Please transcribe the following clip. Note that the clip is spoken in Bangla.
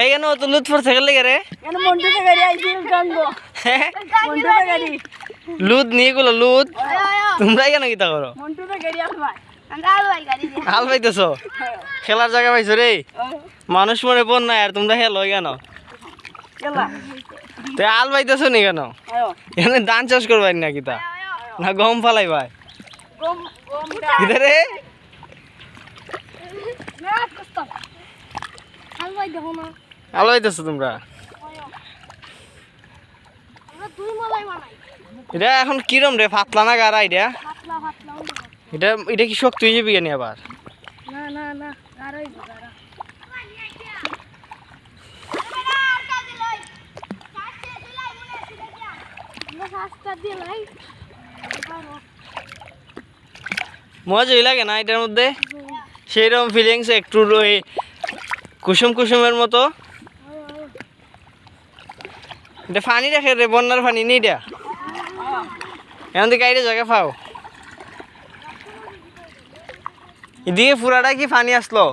এই কেন তো লুৎ পড়ছে গেলে রে? লুদ নিয়ে গুলো লুদ তোমরা কেন কিতা করো? হাল পাইতেছ। খেলার জায়গা পাইছো রে। মানুষ মনে পড় নাই আর তোমরা খেলো কেন? তো হাল পাইতেছ নি কেন? এখানে ধান চাষ করবাই না কিতা? না গম ফালাই ভাই রে? হাল তোমরা? তুই মলাই বানাই এটা এখন কিরম রে? ফাতলা না গাড়া এটা? এটা এটা কি শক্তি হয়ে যাবি কেন আবার? না না না মজাই লাগে না এটার মধ্যে? সেইরকম ফিলিংস একটু রয়ে কুসুম কুসুমের মতো। এটা ফানি রাখে রে বন্যার ফানি নেই এটা? এখন থেকে গাড়ি জায়গা পাও। এদিকে ফুরাটা কি ফানি আসলো?